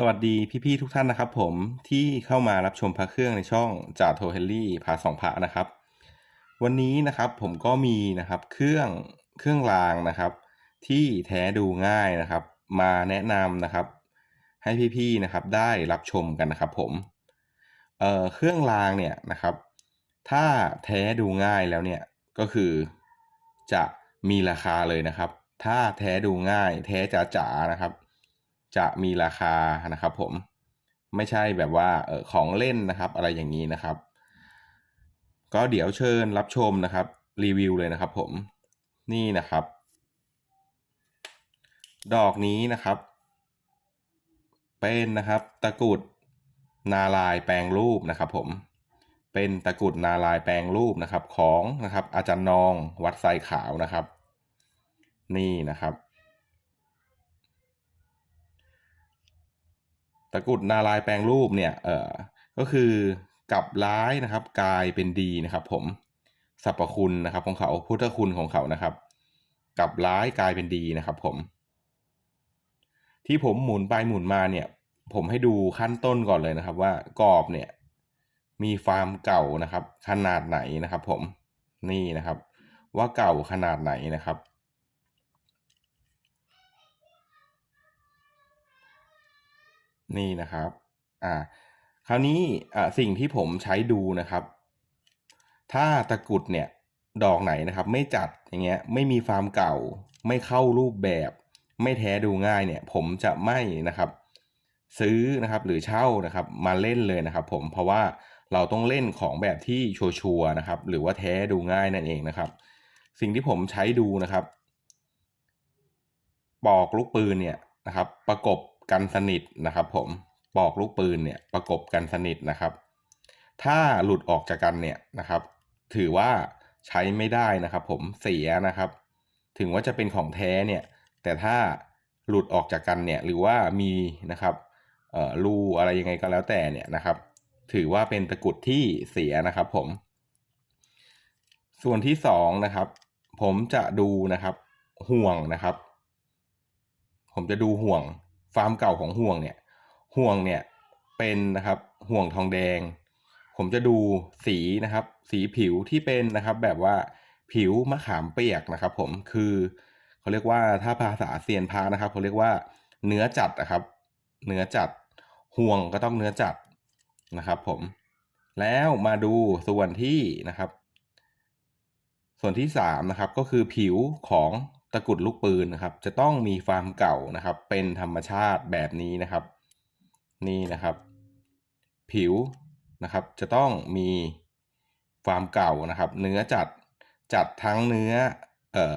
สวัสดีพี่ๆทุกท่านนะครับผมที่เข้ามารับชมพระเครื่องในช่องจ่าโทเฮนรี่พาสองพระนะครับ วันนี้นะครับผมก็มีนะครับเครื่องเครื่องรางนะครับ ที่แท้ดูง่ายนะครับ มาแนะนำนะครับ ให้พี่ๆนะครับได้รับชมกันนะครับผมเอ่อเครื่องรางเนี่ยนะครับ ถ้าแท้ดูง่ายแล้วเนี่ยก็คือจะมีราคาเลยนะครับ ถ้าแท้ดูง่าย แท้จ๋าๆนะครับ จะมีราคานะครับผมไม่ใช่แบบว่าเออของเล่นนะครับ อะไรอย่างนี้นะครับ ก็เดี๋ยวเชิญรับชมนะครับ รีวิวเลยนะครับผมนี่นะครับ ดอกนี้นะครับ เป็นนะครับตะกุดนาลายแปลงรูปนะครับ ผมเป็นตะกุดนาลายแปลงรูปนะครับของนะครับ อาจารย์นองวัดไซขาวนะครับ นี่นะครับ ตะกุดนาลายแปลงรูปเนี่ยเออก็คือกลับร้ายนะครับ กลายเป็นดีนะครับ ผมสรรพคุณนะครับ ของเขาพุทธคุณของเขานะครับ กลับร้ายกลายเป็นดีนะครับ ผม ที่ผมหมุนไปหมุนมาเนี่ย ผมให้ดูขั้นต้นก่อนเลยนะครับ ว่ากรอบเนี่ย มีความเก่านะครับ ขนาดไหนนะครับ ผมนี่นะครับ ว่าเก่าขนาดไหนนะครับ นี่นะครับอ่าคราวนี้อ่าสิ่งที่ผมใช้ดูนะครับ ถ้าตะกรุดเนี่ยดอกไหนนะครับ ไม่จัดอย่างเงี้ยไม่มีฟาร์มเก่า ไม่เข้ารูปแบบ ไม่แท้ดูง่ายเนี่ย ผมจะไม่นะครับ ซื้อนะครับหรือเช่านะครับ มาเล่นเลยนะครับ ผมเพราะว่าเราต้องเล่นของแบบที่ชัวร์นะครับ หรือว่าแท้ดูง่ายนั่นเองนะครับ สิ่งที่ผมใช้ดูนะครับปอกลูกปืนเนี่ยนะครับ ประกบ กันสนิทนะครับ ผมปอกลูกปืนเนี่ยประกบกันสนิทนะครับ ถ้าหลุดออกจากกันเนี่ยนะครับ ถือว่าใช้ไม่ได้นะครับ ผมเสียนะครับ ถึงว่าจะเป็นของแท้เนี่ย แต่ถ้าหลุดออกจากกันเนี่ยหรือว่ามีนะครับเอ่อรูอะไรยังไงก็แล้วแต่เนี่ยนะครับ ถือว่าเป็นตะกุดที่เสียนะครับ ผม ส่วนที่สองนะครับ ผมจะดูนะครับ ห่วงนะครับ ผมจะดูห่วง ฟาร์มเก่าของห่วงเนี่ย ห่วงเนี่ยเป็นนะครับห่วงทองแดง ผมจะดูสีนะครับ สีผิวที่เป็นนะครับ แบบว่าผิวมะขามเปียกนะครับ ผมคือเขาเรียกว่าถ้าภาษาเซียนพานะครับเขาเรียกว่าเนื้อจัดนะครับ เนื้อจัดห่วงก็ต้องเนื้อจัดนะครับ ผม แล้วมาดูส่วนที่นะครับ ส่วนที่สามนะครับก็คือผิวของ ตะกุดลูกปืนนะครับ จะต้องมีฟาร์มเก่านะครับ เป็นธรรมชาติแบบนี้นะครับ นี่นะครับ ผิวนะครับ จะต้องมีฟาร์มเก่านะครับ เนื้อจัดจัดทั้งเนื้อเอ่อ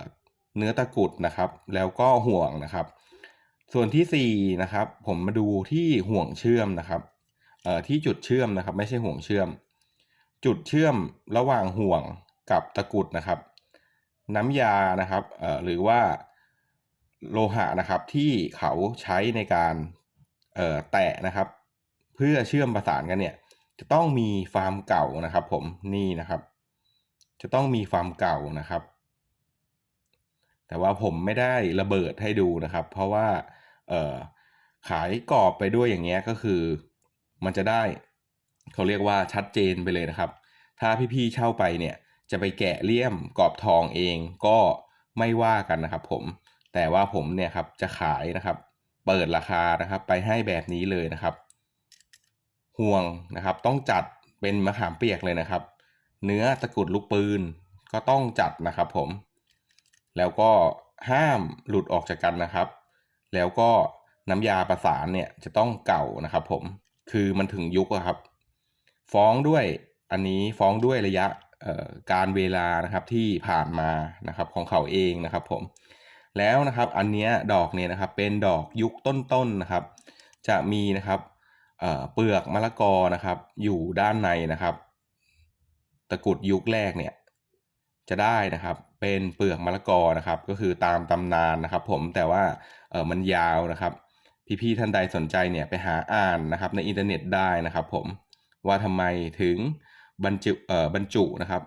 เนื้อตะกุดนะครับ แล้วก็ห่วงนะครับ ส่วนที่สี่นะครับ ผมมาดูที่ห่วงเชื่อมนะครับเอ่อที่จุดเชื่อมนะครับ ไม่ใช่ห่วงเชื่อม จุดเชื่อมระหว่างห่วงกับตะกุดนะครับ น้ำยานะครับเอ่อหรือว่าโลหะนะครับที่เขาใช้ในการเอ่อแตะนะครับ เพื่อเชื่อมประสานกันเนี่ย จะต้องมีฟาร์มเก่านะครับ ผมนี่นะครับ จะต้องมีฟาร์มเก่านะครับ แต่ว่าผมไม่ได้ระเบิดให้ดูนะครับ เพราะว่าเอ่อขายกรอบไปด้วยอย่างเงี้ยก็คือ มันจะได้เขาเรียกว่าชัดเจนไปเลยนะครับ ถ้าพี่ๆเช่าไปเนี่ย จะไปแกะเลี่ยมกรอบทองเองก็ไม่ว่ากันนะครับผมแต่ว่าผมเนี่ยครับจะขายนะครับ เปิดราคานะครับ ไปให้แบบนี้เลยนะครับ ห่วงนะครับ ต้องจัดเป็นมะขามเปียกเลยนะครับ เนื้อตะกรุดลูกปืนก็ต้องจัดนะครับ ผม แล้วก็ห้ามหลุดออกจากกันนะครับ แล้วก็น้ำยาประสานเนี่ยจะต้องเก่านะครับ ผมคือมันถึงยุคครับ ฟ้องด้วยอันนี้ฟ้องด้วยระยะ การเวลานะครับที่ผ่านมานะครับของเขาเองนะครับผมแล้วนะครับอันเนี้ยดอกเนี่ยนะครับเป็นดอกยุคต้นๆนนะครับ จะมีนะครับเปลือกมะละกอนะครับ อยู่ด้านในนะครับ ตะกุดยุคแรกเนี่ยจะได้นะครับเป็นเปลือกมะละกอนะครับ ก็คือตามตำนานนะครับ ผมแต่ว่าเออมันยาวนะครับ พี่ๆท่านใดสนใจเนี่ยไปหาอ่านนะครับ ในอินเทอร์เน็ตได้นะครับ ผมว่าทำไมถึง บรรจุเอ่อบรรจุนะครับ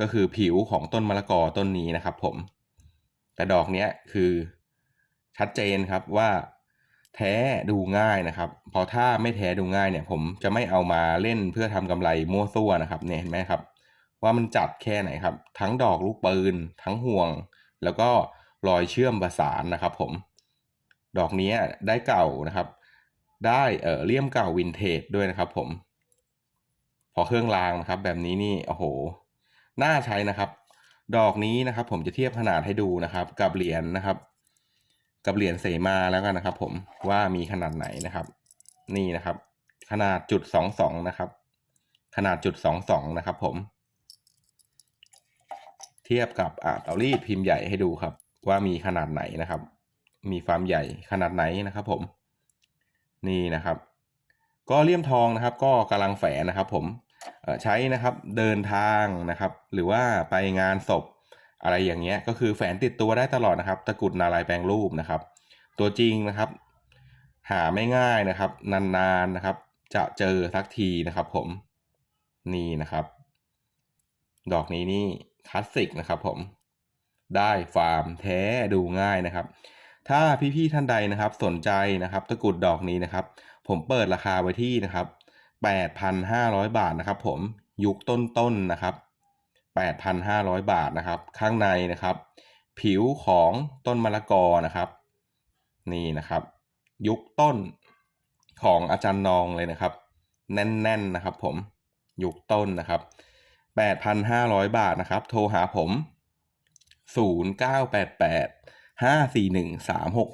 ก็คือผิวของต้นมะละกอต้นนี้นะครับ ผม แต่ดอกเนี้ยคือชัดเจนครับว่าแท้ดูง่ายนะครับ พอถ้าไม่แท้ดูง่ายเนี่ย ผมจะไม่เอามาเล่นเพื่อทำกำไรมั่วซั่วนะครับเนี่ยเห็นไหมครับ ว่ามันจัดแค่ไหนครับ ทั้งดอกลูกปืน ทั้งห่วง แล้วก็รอยเชื่อมประสานนะครับ ผม ดอกนี้ได้เก่านะครับ ได้เออเลี่ยมเก่าวินเทจด้วยนะครับ ผม พอเครื่องรางนะครับ แบบนี้นี่โอ้โหน่าใช้นะครับ ดอกนี้นะครับ ผมจะเทียบขนาดให้ดูนะครับ กับเหรียญนะครับ กับเหรียญเสมาแล้วกันนะครับ ผมว่ามีขนาดไหนนะครับ นี่นะครับ ขนาดจุดสองสองนะครับ ขนาดจุดสองสองนะครับ ผม เทียบกับอ่าเตารีดพิมพ์ใหญ่ให้ดูครับ ว่ามีขนาดไหนนะครับ มีความใหญ่ขนาดไหนนะครับ ผม นี่นะครับ ก็เลี่ยมทองนะครับ ก็กำลังแฝงนะครับ ผม ใช้นะครับเดินทางนะครับ หรือว่าไปงานศพอะไรอย่างเงี้ยก็คือแฝนติดตัวได้ตลอดนะครับ ตะกรุดนาลายแปลงรูปนะครับ ตัวจริงนะครับ หาไม่ง่ายนะครับ นานๆนะครับ จะเจอสักทีนะครับผมนี่นะครับ ดอกนี้นี่คลาสสิกนะครับผมได้ฟาร์มแท้ดูง่ายนะครับ ถ้าพี่ๆท่านใดนะครับสนใจนะครับ ตะกรุดดอกนี้นะครับ ผมเปิดราคาไว้ที่นะครับ 8,500 บาทนะครับ ผมยุคต้นๆนนะครับ 8,500 บาทนะครับ ข้างในนะครับ ผิวของต้นมะละกอนะครับ นี่นะครับ ยุคต้นของอาจารย์นองเลยนะครับ แน่นๆนะครับ ผมยุคต้นนะครับ 8,500 บาทนะครับ โทรหาผม 0988 541 366